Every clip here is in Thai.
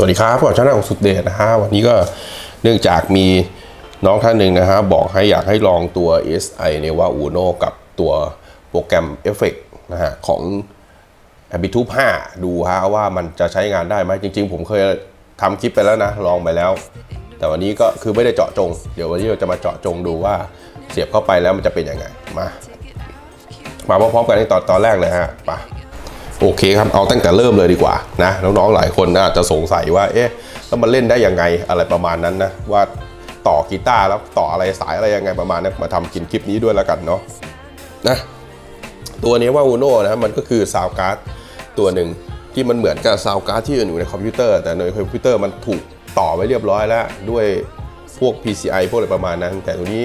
สวัสดีครับผมช่างของสุดเดชนะฮะวันนี้ก็เนื่องจากมีน้องท่านหนึ่งนะฮะบอกให้อยากให้ลองตัว SI เนี่ยว่า Uno กับตัวโปรแกรมเอฟเฟกนะฮะของ a b i t u b 5ดูฮะว่ามันจะใช้งานได้ไหมจริง ๆ ผมเคยทำคลิปไปแล้วนะ ลองไปแล้ว แต่วันนี้ก็คือไม่ได้เจาะจง เดี๋ยววันนี้เราจะมาเจาะจงดูว่าเสียบเข้าไปแล้วมันจะเป็นยังไงมามาพร้อมๆกันในตอนตอนแรกเลยฮะไป โอเคครับเอาตั้งแต่เริ่มเลยดีกว่านะน้องๆหลายคนอาจจะสงสัยว่าเอ๊ะแล้วมันเล่นได้ยังไงอะไรประมาณนั้นนะว่าต่อกีตาร์แล้วต่ออะไรสายอะไรยังไงประมาณนี้มาทำกินคลิปนี้ด้วยแล้วกันเนาะนะตัวนี้ว่า Uno นะมันก็คือซาวการ์ดตัวหนึ่งที่มันเหมือนกับซาวการ์ดที่อยู่ในคอมพิวเตอร์ แต่ในคอมพิวเตอร์มันถูกต่อไว้เรียบร้อยแล้วด้วยพวก PCI พวกอะไรประมาณนั้น แต่ตัวนี้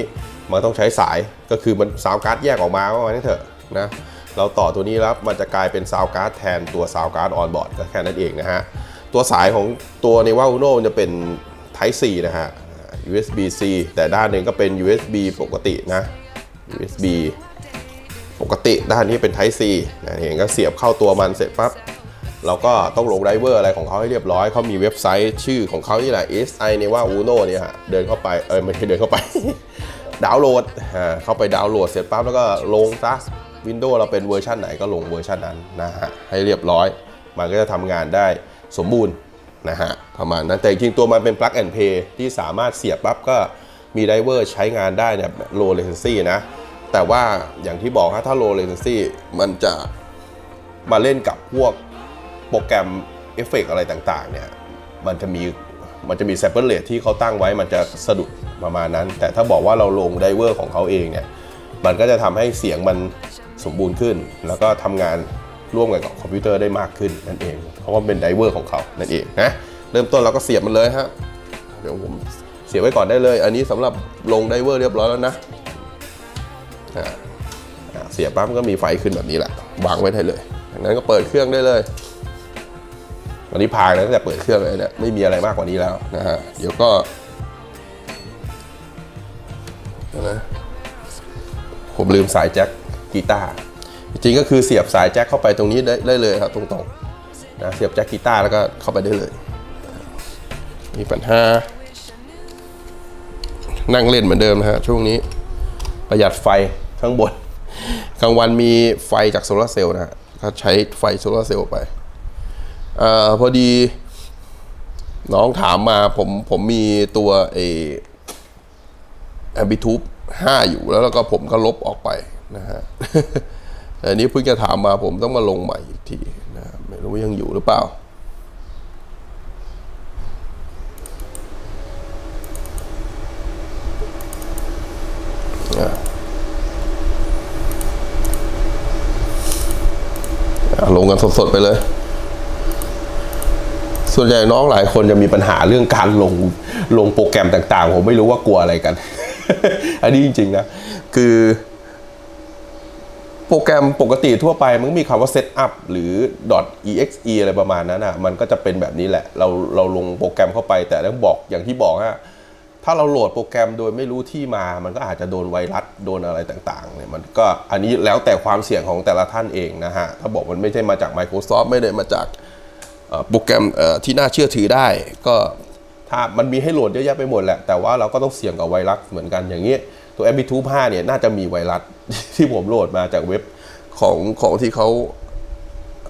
มันต้องใช้สายก็คือมันซาวการ์ดแยกออกมาว่างั้นเถอะนะ เราต่อตัวนี้แล้วมันจะกลายเป็นซาวการ์ดแทนตัวซาวการ์ดออนบอร์ดก็แค่นั้นเองนะฮะ ตัวสายของตัวในว่า Uno จะเป็น Type C นะฮะ USB C แต่ด้านหนึ่งก็เป็น USB ปกตินะ USB ปกติด้านนี้เป็น Type C นะเห็นก็เสียบเข้าตัวมันเสร็จปั๊บเราก็ต้องลงไดเวอร์อะไรของเขาให้เรียบร้อย เขามีเว็บไซต์ชื่อของเขานี่แหละ SI ในว่า Uno เนี่ยฮะ เดินเข้าไป เออไม่ใช่เดินเข้าไป ดาวน์โหลด อ่า เข้าไปดาวน์โหลดเสร็จปั๊บแล้วก็ลงซะ Windows เราเป็นเวอร์ชันไหนก็ลงเวอร์ชันนั้นนะฮะให้เรียบร้อย มันก็จะทำงานได้สมบูรณ์นะฮะประมาณนั้นแต่จริงตัวมันเป็น plug and play ที่สามารถเสียบปั๊บก็มีไดเวอร์ใช้งานได้เนี่ย low latency นะ แต่ว่าอย่างที่บอกฮะถ้า low latency มันจะมาเล่นกับพวกโปรแกรมเอฟเฟกต์อะไรต่างๆเนี่ยมันจะมีมันจะมี sample rate ที่เขาตั้งไว้มันจะสะดุดประมาณนั้น แต่ถ้าบอกว่าเราลงไดเวอร์ของเขาเองเนี่ยมันก็จะทำให้เสียงมัน สมบูรณ์ขึ้น แล้วก็ทำงานร่วมกันกับคอมพิวเตอร์ได้มากขึ้นนั่นเอง เพราะว่าเป็นไดเวอร์ของเขานั่นเองนะเริ่มต้นเราก็เสียบมันเลยฮะเดี๋ยวผมเสียบไว้ก่อนได้เลย อันนี้สำหรับลงไดเวอร์เรียบร้อยแล้วนะเสียบปั๊บก็มีไฟขึ้นแบบนี้แหละวางไว้ได้เลยจากนั้นก็เปิดเครื่องได้เลยวันนี้พายตั้งแต่เปิดเครื่องเลยเนี่ยไม่มีอะไรมากกว่านี้แล้วนะฮะเดี๋ยวก็นะผมลืมสายแจ็ค กีตาร์จริงก็คือเสียบสายแจ็คเข้าไปตรงนี้ได้ได้เลยครับตรงๆนะเสียบแจ็คกีตาร์แล้วก็เข้าไปได้เลย มีปัญหา นั่งเล่นเหมือนเดิมนะฮะช่วงนี้ประหยัดไฟข้างบนกลางวันมีไฟจากโซลาร์เซลล์นะฮะก็ใช้ไฟโซลาร์เซลล์ไปเอ่อพอดีน้องถามมาผมผมมีตัวเอแอมบิทูบห้าอยู่แล้วแล้วก็ผมก็ลบออกไป นะฮะแต่อันนี้เพิ่งจะถามมาผมต้องมาลงใหม่อีกทีนะไม่รู้ว่ายังอยู่หรือเปล่า ลงกันสดๆไปเลย ส่วนใหญ่น้องหลายคนจะมีปัญหาเรื่องการลงลงโปรแกรมต่างๆ ผมไม่รู้ว่ากลัวอะไรกัน อันนี้จริงๆนะ คือ รแกรมปกติทั่วไปมันก็มีคำว่า setup หรือ .exe อะไรประมาณนั้นอะมันก็จะเป็นแบบนี้แหละ เราเราลงโปรแกรมเข้าไปแต่ต้องบอกอย่างที่บอกฮะถ้าเราโหลดโปรแกรมโดยไม่รู้ที่มา มันก็อาจจะโดนไวรัสโดนอะไรต่างๆเนี่ยมันก็อันนี้แล้วแต่ความเสี่ยงของแต่ละท่านเองนะฮะ ถ้าบอกมันไม่ใช่มาจาก Microsoft ไม่ได้มาจากโปรแกรมที่น่าเชื่อถือได้ ก็ถ้ามันมีให้โหลดเยอะแยะไปหมดแหละ แต่ว่าเราก็ต้องเสี่ยงกับไวรัสเหมือนกันอย่างนี้ ตัว m b 2 5เนี่ยน่าจะมีไวรัส ที่ผมโหลดมาจากเว็บของของที่เขา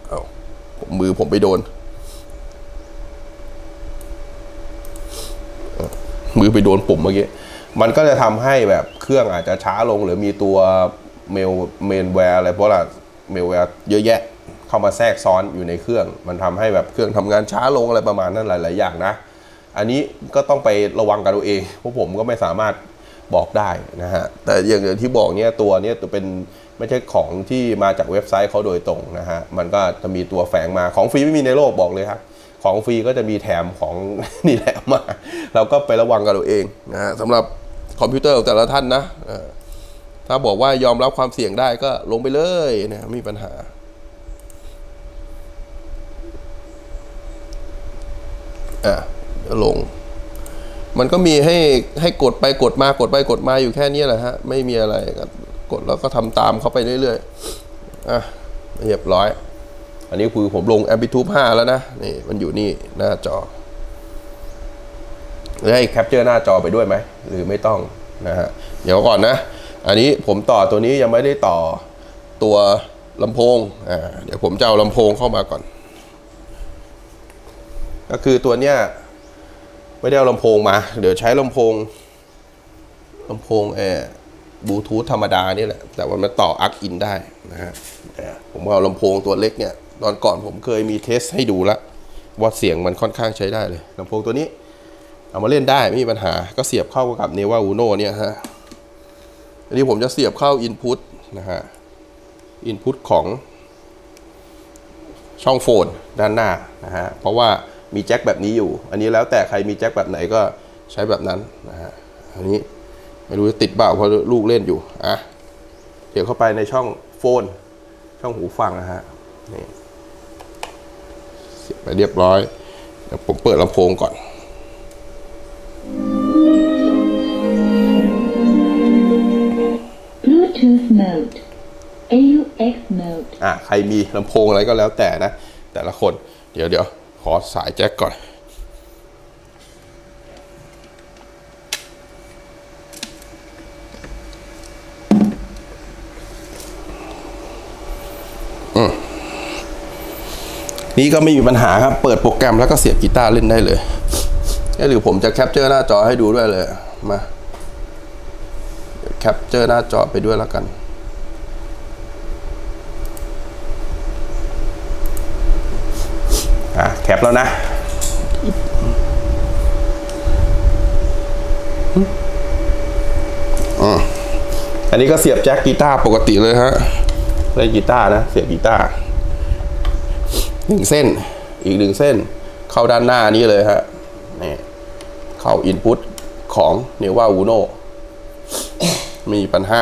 เอามือผมไปโดน มือไปโดนปุ่มเมื่อกี้ มันก็จะทำให้แบบเครื่องอาจจะช้าลงหรือมีตัวเมลเมนแวร์อะไรเพราะว่าเมลแวร์เยอะแยะเข้ามาแทรกซ้อนอยู่ในเครื่อง มันทำให้แบบเครื่องทำงานช้าลงอะไรประมาณนั้นหลาย ๆ อย่างนะ อันนี้ก็ต้องไประวังกันตัวเองเพราะผมก็ไม่สามารถ บอกได้นะฮะแต่อย่างที่บอกเนี่ยตัวเนี้ยตัวเป็นไม่ใช่ของที่มาจากเว็บไซต์เขาโดยตรงนะฮะมันก็จะมีตัวแฝงมาของฟรีไม่มีในโลกบอกเลยครับของฟรีก็จะมีแถมของนี่แหละมา เราก็ไประวังกันตัวเองนะฮะสำหรับคอมพิวเตอร์ของแต่ละท่านนะถ้าบอกว่ายอมรับความเสี่ยงได้ก็ลงไปเลยนะไม่มีปัญหาอะลง มันก็มีให้ให้กดไปกดมากดไปกดมาอยู่แค่นี้แหละฮะ ไม่มีอะไรกดแล้วก็ทำตามเขาไปเรื่อยๆอะเรียบร้อย อันนี้คือผมลง a m p l i t u d e 5แล้วนะ นี่มันอยู่นี่หน้าจอหรือให้แคปเจอร์หน้าจอไปด้วยไหม หรือไม่ต้องนะฮะ เดี๋ยวก่อนนะ อันนี้ผมต่อตัวนี้ยังไม่ได้ต่อตัวลำโพง อ่า เดี๋ยวผมจะเอาลำโพงเข้ามาก่อน ก็คือตัวเนี้ย ไม่ได้เอาลำโพงมา เดี๋ยวใช้ลำโพงลำโพงแอร์บลูทูธธรรมดานี่แหละ แต่ว่ามันต่ออักอินได้นะฮะผมเอาลำโพงตัวเล็กเนี่ย ตอนก่อนผมเคยมีเทสให้ดูแล้วว่าเสียงมันค่อนข้างใช้ได้เลยลำโพงตัวนี้ เอามาเล่นได้ไม่มีปัญหาก็เสียบเข้ากับเนว่าอูโนเนี่ยฮะอันนี้ผมจะเสียบเข้า Input นะฮะ Input ของช่องโฟนด้านหน้านะฮะเพราะว่า มีแจ็คแบบนี้อยู่ อันนี้แล้วแต่ใครมีแจ็คแบบไหนก็ใช้แบบนั้นนะฮะอันนี้ไม่รู้จะติดเปล่าเพราะลูกเล่นอยู่อะเดี๋ยวเข้าไปในช่องโฟน ช่องหูฟังนะฮะนี่เสียบไปเรียบร้อยเดี๋ยวผมเปิดลำโพงก่อน Bluetooth mode. AUX mode. อะใครมีลำโพงอะไรก็แล้วแต่นะ แต่ละคน เดี๋ยวเดี๋ยว ขอสายแจ็คก่อนอืมนี่ก็ไม่มีปัญหาครับ เปิดโปรแกรมแล้วก็เสียบกีตาร์เล่นได้เลยหรือผมจะแคปเจอร์หน้าจอให้ดูด้วยเลย มา แคปเจอร์หน้าจอไปด้วยแล้วกัน อะ แคปแล้วนะอืมอันนี้ก็เสียบแจ็คกีตาร์ปกติเลยฮะเล่นกีตาร์นะ เสียบกีตาร์หนึ่งเส้น อีกหนึ่งเส้น เข้าด้านหน้านี้เลยฮะ นี่ เข้าอินพุตของเนว่าอูโนมีปัญหา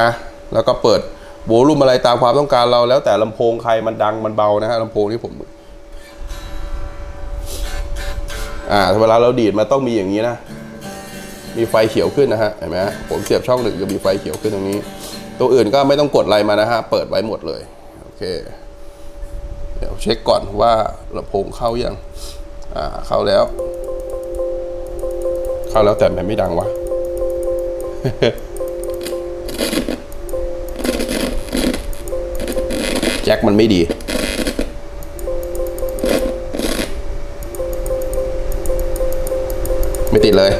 แล้วก็เปิดโวลูมอะไรตามความต้องการเราแล้วแต่ลำโพงใครมันดังมันเบานะฮะลำโพงที่ผม อ่าเวลาเราดีดมันต้องมีอย่างนี้นะ มีไฟเขียวขึ้นนะฮะเห็นไหมฮะผมเสียบช่องหนึ่งจะมีไฟเขียวขึ้นตรงนี้ ตัวอื่นก็ไม่ต้องกดอะไรมานะฮะเปิดไว้หมดเลยโอเค เดี๋ยวเช็คก่อนว่าลำโพงเข้ายังอ่าเข้าแล้ว เข้าแล้วแต่มันไม่ดังวะแจ็คมันไม่ดี ไม่ติดเลย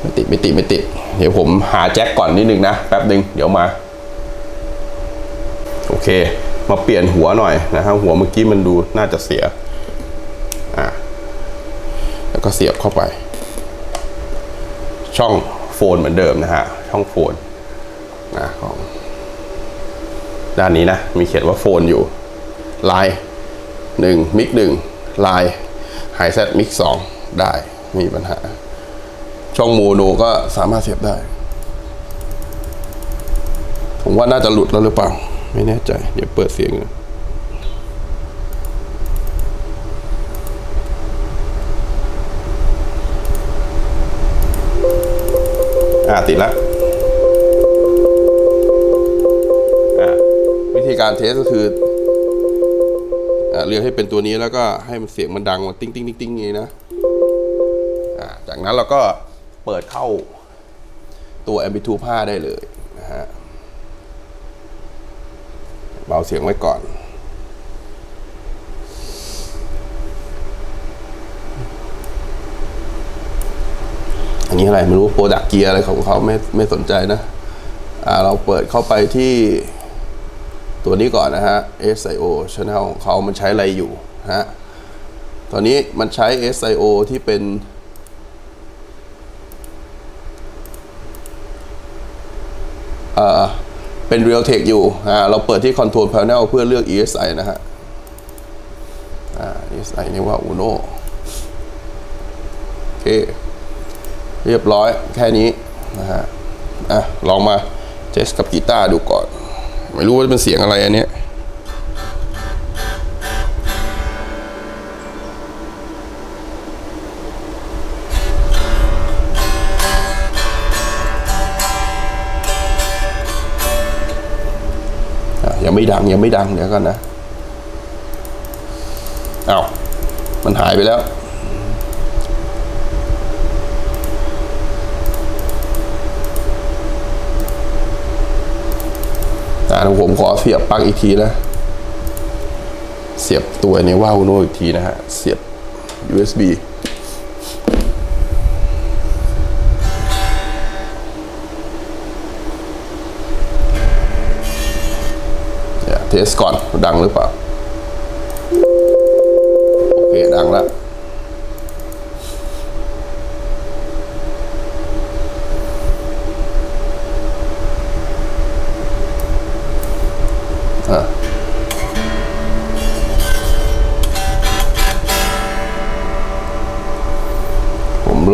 ไม่ติดไม่ติดไม่ติด เดี๋ยวผมหาแจ็คก่อนนิดนึงนะ แป๊บหนึ่งเดี๋ยวมา โอเค มาเปลี่ยนหัวหน่อยนะครับหัวเมื่อกี้มันดูน่าจะเสีย อะ แล้วก็เสียบเข้าไป ช่องโฟนเหมือนเดิมนะฮะ ช่องโฟนนะของด้านนี้นะ มีเขียนว่าโฟนอยู่ไลน์หนึ่งมิกหนึ่งไลน์ ไฮเซตมิกสองได้มีปัญหา ช่องโมโนก็สามารถเสียบได้ ผมว่าน่าจะหลุดแล้วหรือเปล่า ไม่แน่ใจ เดี๋ยวเปิดเสียงก่อนอ่าติดแล้วอะวิธีการเทสก็คือ เลือกให้เป็นตัวนี้แล้วก็ให้มันเสียงมันดังมาติ้งติ้งติ้งติ้งงนี้นะจากนั้นเราก็เปิดเข้าตัว MP2 5ได้เลยนะฮะเบาเสียงไว้ก่อนอันนี้อะไรไม่รู้โปรดักเกียร์อะไรของเขาไม่ไม่สนใจนะ อ่าเราเปิดเข้าไปที่ ตัวนี้ก่อนนะฮะ SIO channel ของเขามันใช้อะไรอยู่ฮะตอนนี้มันใช้ SIO ที่เป็น เอ่อ เป็น Realtek อยู่อ่าเราเปิดที่ Control Panel เพื่อเลือก ESI นะฮะ อ่า ESI นี่ว่า Uno โอเค เรียบร้อยแค่นี้นะฮะ อะ ลองมาเทสกับกีตาร์ดูก่อน ไม่รู้ว่าเป็นเสียงอะไรอันเนี้ยยังไม่ดังยังไม่ดังเดี๋ยวกันนะอ้าวมันหายไปแล้ว อ่าผมขอเสียบปลั๊กอีกทีนะ เสียบตัวนี้ว่าอุโน่อีกทีนะฮะ เสียบ USB เทสก่อนดังหรือเปล่า โอเค ดังแล้ว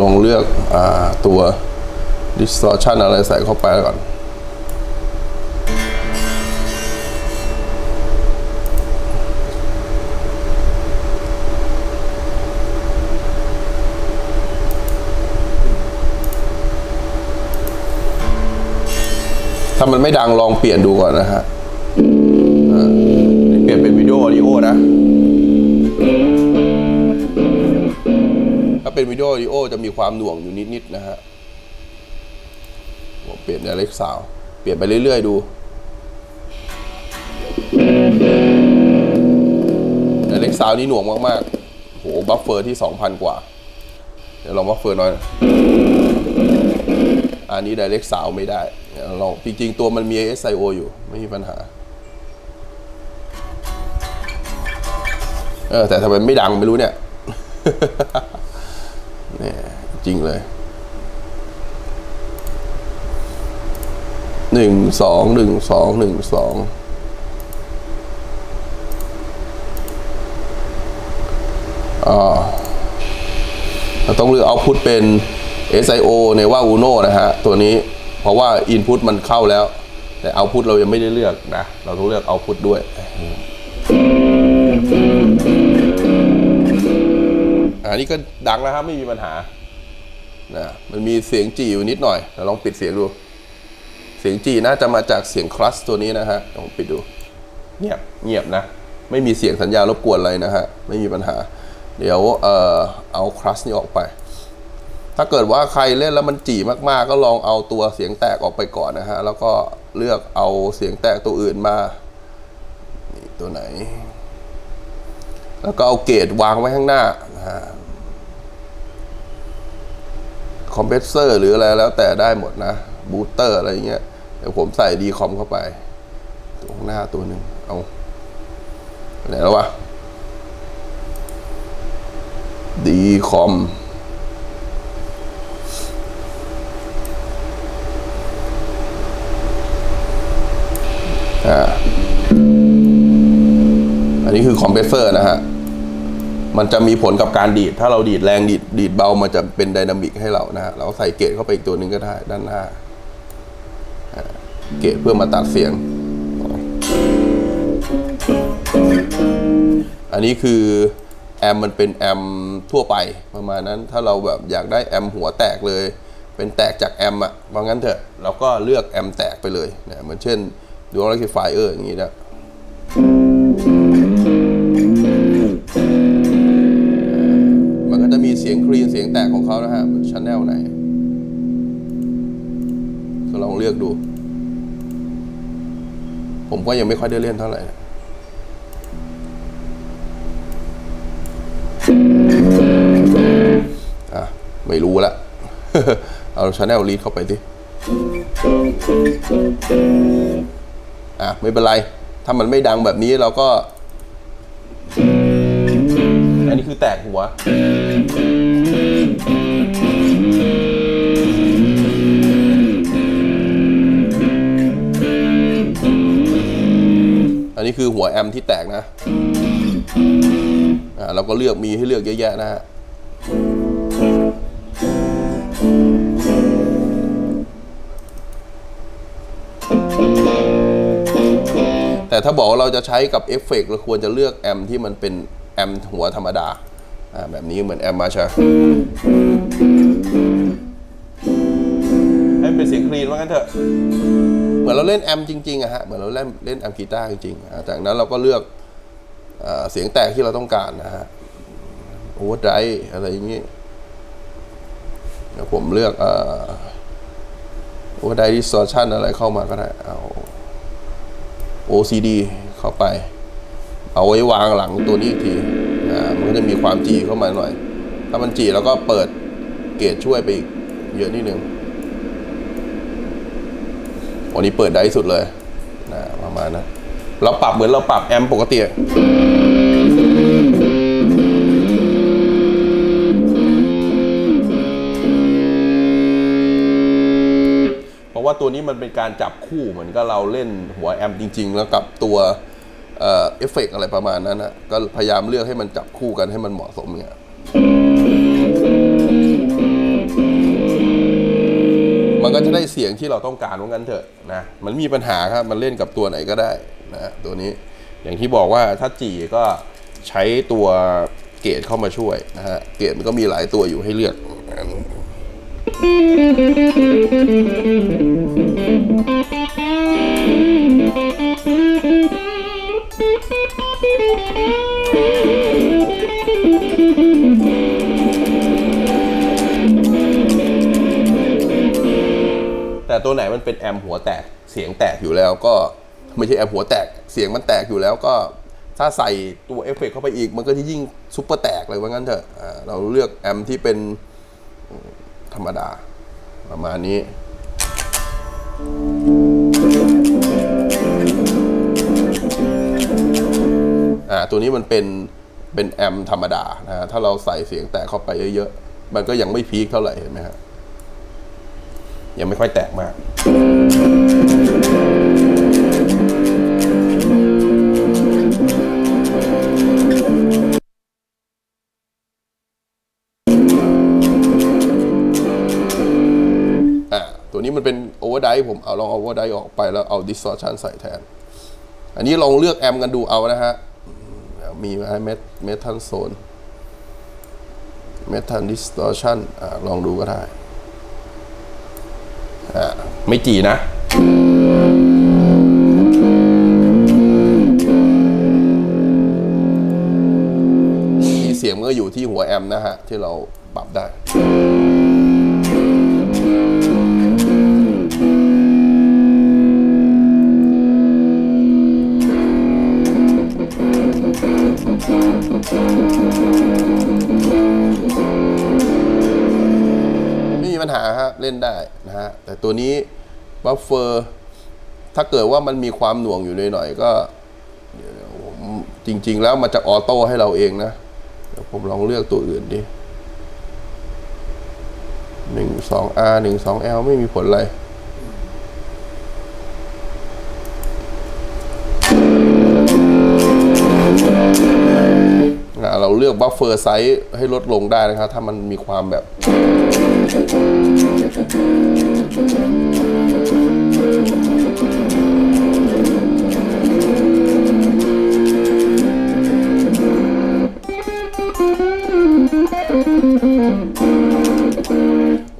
ลองเลือกอตัว distortion อะไรใส่เข้าไปก่อน ถ้ามันไม่ดังลองเปลี่ยนดูก่อนนะฮะ วิดีโอดิโอจะมีความหน่วงอยู่นิดๆนะฮะผมเปลี่ยนในเล็กสาวเปลี่ยนไปเรื่อย ๆ ดูในเล็กสาวนี่หน่วงมากๆโหบัฟเฟอร์ที่ 2,000 กว่า เดี๋ยวลองบัฟเฟอร์หน่อย อันนี้ Direct Sound ไม่ได้เดี๋ยวลองจริง ๆ ตัวมันมี SIO อยู่ ไม่มีปัญหา เออแต่ทำไมไม่ดังไม่รู้เนี่ยเนี่ย จริงเลยหนึ่งสองหนึ่งสองหนึ่งสองอ่าเราต้องเลือกเอาพุทเป็น SIO ในว่า Uno นะฮะ ตัวนี้เพราะว่า Input มันเข้าแล้ว แต่เอาพุทเรายังไม่ได้เลือกนะ เราต้องเลือกเอาพุทด้วยอันนี้ก็ดังแล้วครับไม่มีปัญหา นะมันมีเสียงจีอยู่นิดหน่อยเราลองปิดเสียงดู เสียงจีน่าจะมาจากเสียงคลัสตัวนี้นะฮะลองปิดดู เงียบเงียบนะ ไม่มีเสียงสัญญาณรบกวนอะไรนะฮะ ไม่มีปัญหา เดี๋ยวเอ่อเอาคลัสนี้ออกไป ถ้าเกิดว่าใครเล่นแล้วมันจีมากๆ ก็ลองเอาตัวเสียงแตกออกไปก่อนนะฮะ แล้วก็เลือกเอาเสียงแตกตัวอื่นมานี่ตัวไหน แล้วก็เอาเกจวางไว้ข้างหน้านะฮะ คอมเพรสเซอร์หรืออะไรแล้วแต่ได้หมดนะ บูตเตอร์อะไรเงี้ย เดี๋ยวผมใส่ดีคอมเข้าไป ตรงหน้าตัวหนึ่งเอาไหนแล้ววะดีคอมอ่าอันนี้คือคอมเพรสเซอร์นะฮะ มันจะมีผลกับการดีด ถ้าเราดีดแรงดีดดีดเบา มันจะเป็นไดนามิกให้เรานะฮะเราใส่เกจเข้าไปอีกตัวหนึ่งก็ได้ด้านหน้า เกจเพื่อมาตัดเสียง อันนี้คือแอมมันเป็นแอมทั่วไปประมาณนั้น ถ้าเราแบบอยากได้แอมหัวแตกเลย เป็นแตกจากแอมอะว่างั้นเถอะ เราก็เลือกแอมแตกไปเลยเนะเหมือนเช่นดูอ l คิฟายเออร์อย่างนี้นะ เสียงคลีนเสียงแตกของเขานะฮะชันแนลไหนก็ลองเลือกดู ผมก็ยังไม่ค่อยได้เล่นเท่าไหร่อะไม่รู้ละ เอาชาแนลลีดเข้าไปดิอะ ไม่เป็นไร ถ้ามันไม่ดังแบบนี้เราก็ คือแตกหัว อันนี้คือหัวแอมที่แตกนะอ่าเราก็เลือกมีให้เลือกเยอะแยะนะฮะแต่ถ้าบอกว่าเราจะใช้กับเอฟเฟกต์เราควรจะเลือกแอมที่มันเป็น มหัวธรรมดาอ่าแบบนี้เหมือนแอมมาชาให้เป็นเสียงคลีนว่างั้นเถอะ เหมือนเราเล่นแอมจริงๆอะฮะ เหมือนเราเล่นเล่นแอมกีตาร์จริงๆอะจากนั้นเราก็เลือกเอ่อเสียงแตกที่เราต้องการนะฮะโอเวอร์ไดอะไรอย่างนี้เดี๋ยวผมเลือกเอ่อโอเวอร์ไดดิสโซชันอะไรเข้ามาก็ได้ เอา OCD เข้าไป เอาไว้วางหลังตัวนี้อีกทีอ่ามันก็จะมีความจีเข้ามาหน่อย ถ้ามันจีแล้วก็เปิดเกจช่วยไปอีกเยอะนิดนึงวันนี้เปิดได้สุดเลยนะประมาณนั้นเราปรับเหมือนเราปรับแอมป์ปกติเพราะว่าตัวนี้มันเป็นการจับคู่เหมือนกับเราเล่นหัวแอมจริง ๆ แล้วกับตัว เอ่อเอฟเฟกต์อะไรประมาณนั้นนะก็พยายามเลือกให้มันจับคู่กันให้มันเหมาะสมเนี่ยมันก็จะได้เสียงที่เราต้องการว่างั้นเถอะนะมันมีปัญหาครับมันเล่นกับตัวไหนก็ได้นะตัวนี้อย่างที่บอกว่าถ้าจีก็ใช้ตัวเกรดเข้ามาช่วยนะฮะเกรดมันก็มีหลายตัวอยู่ให้เลือก ตัวไหนมันเป็นแอมหัวแตกเสียงแตกอยู่แล้วก็ไม่ใช่แอมหัวแตกเสียงมันแตกอยู่แล้วก็ถ้าใส่ตัวเอฟเฟกต์เข้าไปอีก มันก็จะยิ่งซุปเปอร์แตกเลยว่างั้นเถอะเราเลือกแอมที่เป็นธรรมดา ประมาณนี้อ่าตัวนี้มันเป็นเป็นแอมธรรมดานะฮะถ้าเราใส่เสียงแตกเข้าไปเยอะๆ มันก็ยังไม่พีคเท่าไหร่เห็นไหมฮะ ยังไม่ค่อยแตกมากอะตัวนี้มันเป็นโอเวอร์ไดผมเอาลองเอาโอเวอร์ไดออกไปแล้วเอาดิส t อชันใส่แทน อันนี้ลองเลือกแอมกันดูเอานะฮะ มีไหมเมทเมทัลโซนเมทัลดิส t อชันอะลองดูก็ได้ ไม่จีนะมีเสียงมันก็อยู่ที่หัวแอมนะฮะ ที่เราปรับได้ไม่ มีปัญหาฮะเล่นได้นะฮะแต่ตัวนี้บัฟเฟอร์ถ้าเกิดว่ามันมีความหน่วงอยู่หน่อยๆก็จริง ๆ แล้วมันจะออโต้ให้เราเองนะเดี๋ยวผมลองเลือกตัวอื่นดิหนึ่งสอง R หนึ่งสอง L ไม่มีผลอะไร เราเลือกบัฟเฟอร์ไซส์ให้ลดลงได้นะครับ ถ้ามันมีความแบบ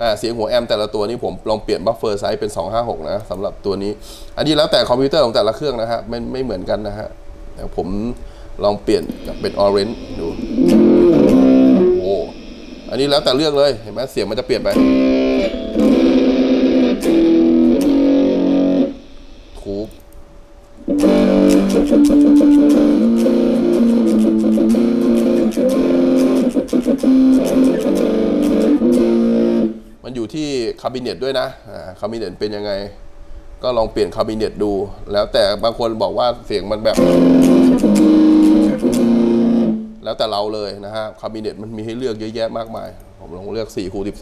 อ่าเสียงหัวแอมแต่ละตัวนี้ผมลองเปลี่ยนบัฟเฟอร์ไซส์เป็น 256 นะสำหรับตัวนี้ อันนี้แล้วแต่คอมพิวเตอร์ของแต่ละเครื่องนะฮะไม่ไม่เหมือนกันนะฮะเดี๋ยวผม ลองเปลี่ยนกับเป็น Orange ดูโอ้อันนี้แล้วแต่เลือกเลยเห็นไหมเสียงมันจะเปลี่ยนไปทูมันอยู่ที่คาบิเนตด้วยนะอ่าคาบิเนตเป็นยังไง ก็ลองเปลี่ยนคาบิเนตดู แล้วแต่บางคนบอกว่าเสียงมันแบบ แล้วแต่เราเลยนะฮะคาบิเนตมันมีให้เลือกเยอะแยะมากมาย ผมลองเลือก4คูณ12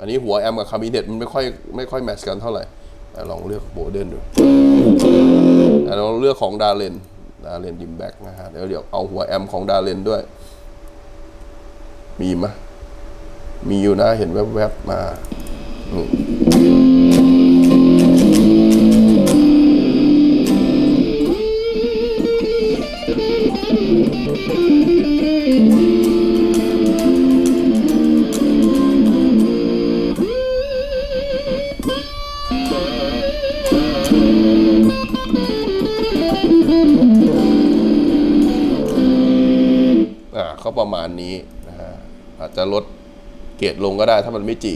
อันนี้หัวแอมกับคาบิเนตมันไม่ค่อยไม่ค่อยแมทช์กันเท่าไหร่แต่ลองเลือกโบเดนดูแต่เราเลือกของดาเลนดาเลนดิมแบ็กนะฮะเดี๋ยวเดี๋ยวเอาหัวแอมของดาเลนด้วย มีไหมมีอยู่นะเห็นแวบๆมาอืม ก็ได้ถ้ามันไม่จี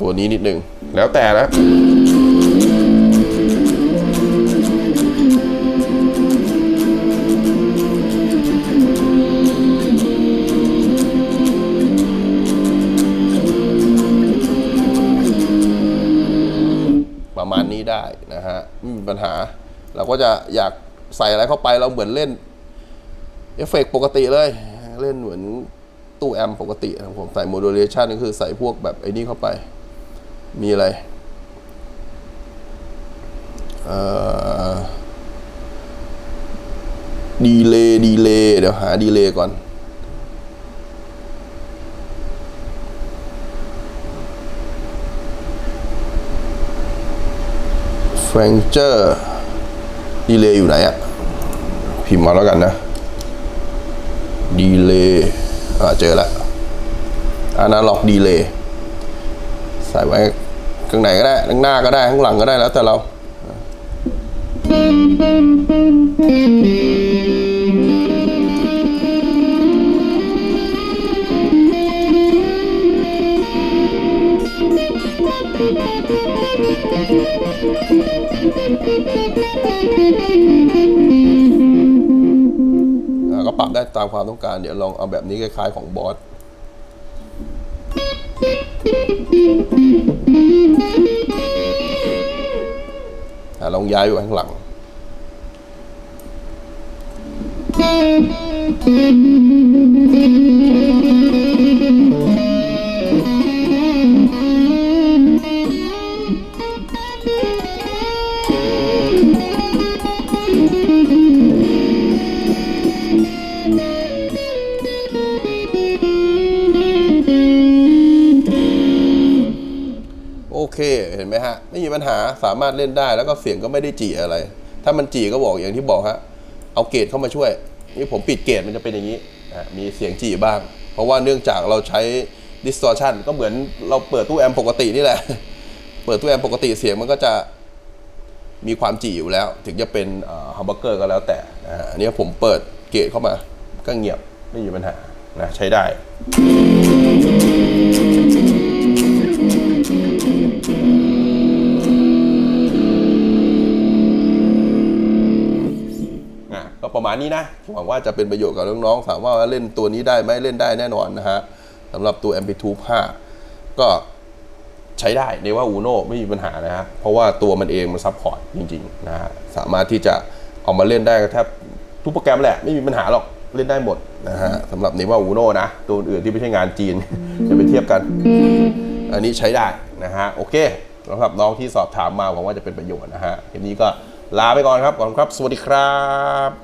ตัวนี้นิดนึง แล้วแต่นะประมาณนี้ได้นะฮะไม่มีปัญหา เราก็จะอยากใส่อะไรเข้าไปเราเหมือนเล่น เอฟเฟกต์ปกติเลย เล่นเหมือนตู้แอมปกตินะผมใส่โมดูเลชันก็คือใส่พวกแบบไอ้นี่เข้าไป มีอะไรดีเลย์ดีเลย์เดี๋ยวหาดีเลย์ก่อนแฟรงเจอร์ดีเลย์อยู่ไหนอะพิมพ์มาแล้วกันนะ ดีเลย์อ่าเจอแล้วอนาล็อกดีเลย์ใส่ไว้ข้างไหนก็ได้ข้างหน้าก็ได้ข้างหลังก็ได้แล้วแต่เราอ่าก็ ปรับได้ตามความต้องการ เดี๋ยวลองเอาแบบนี้คล้ายๆของบอสลองย้ายไปข้างหลังอ ห็นไหมฮะ ไม่มีปัญหาสามารถเล่นได้แล้วก็เสียงก็ไม่ได้จีอะไร ถ้ามันจีก็บอกอย่างที่บอกฮะเอาเกรดเข้ามาช่วย นี่ผมปิดเกรดมันจะเป็นอย่างนี้อะมีเสียงจีบ้าง เพราะว่าเนื่องจากเราใช้ distortion ก็เหมือนเราเปิดตู้แอมปกตินี่แหละ เปิดตู้แอมปกติเสียงมันก็จะมีความจีอยู่แล้ว ถึงจะเป็นฮัมเบอร์เกอร์ก็แล้วแต่นะฮะอันนี้ผมเปิดเกรดเข้ามาก็เงียบไม่มีปัญหานะใช้ได้ นี้นะหวังว่าจะเป็นประโยชน์กับน้องๆถามว่าเล่นตัวนี้ได้ไหมเล่นได้แน่นอนนะฮะสำหรับตัว MP2 5ก็ใช้ได้ในว่าอูโนไม่มีปัญหานะฮะเพราะว่าตัวมันเองมันซัพพอร์ตจริงๆนะฮะสามารถที่จะเอามาเล่นได้แทบทุกโปรแกรมแหละไม่มีปัญหาหรอกเล่นได้หมดนะฮะสำหรับในว่าอูโนนะตัวอื่นที่ไม่ใช่งานจีนจะไปเทียบกัน อันนี้ใช้ได้นะฮะโอเคสำหรับน้องที่สอบถามมาหวังว่าจะเป็นประโยชน์นะฮะทีนี้ก็ลาไปก่อนครับก่อนครับ สวัสดีครับ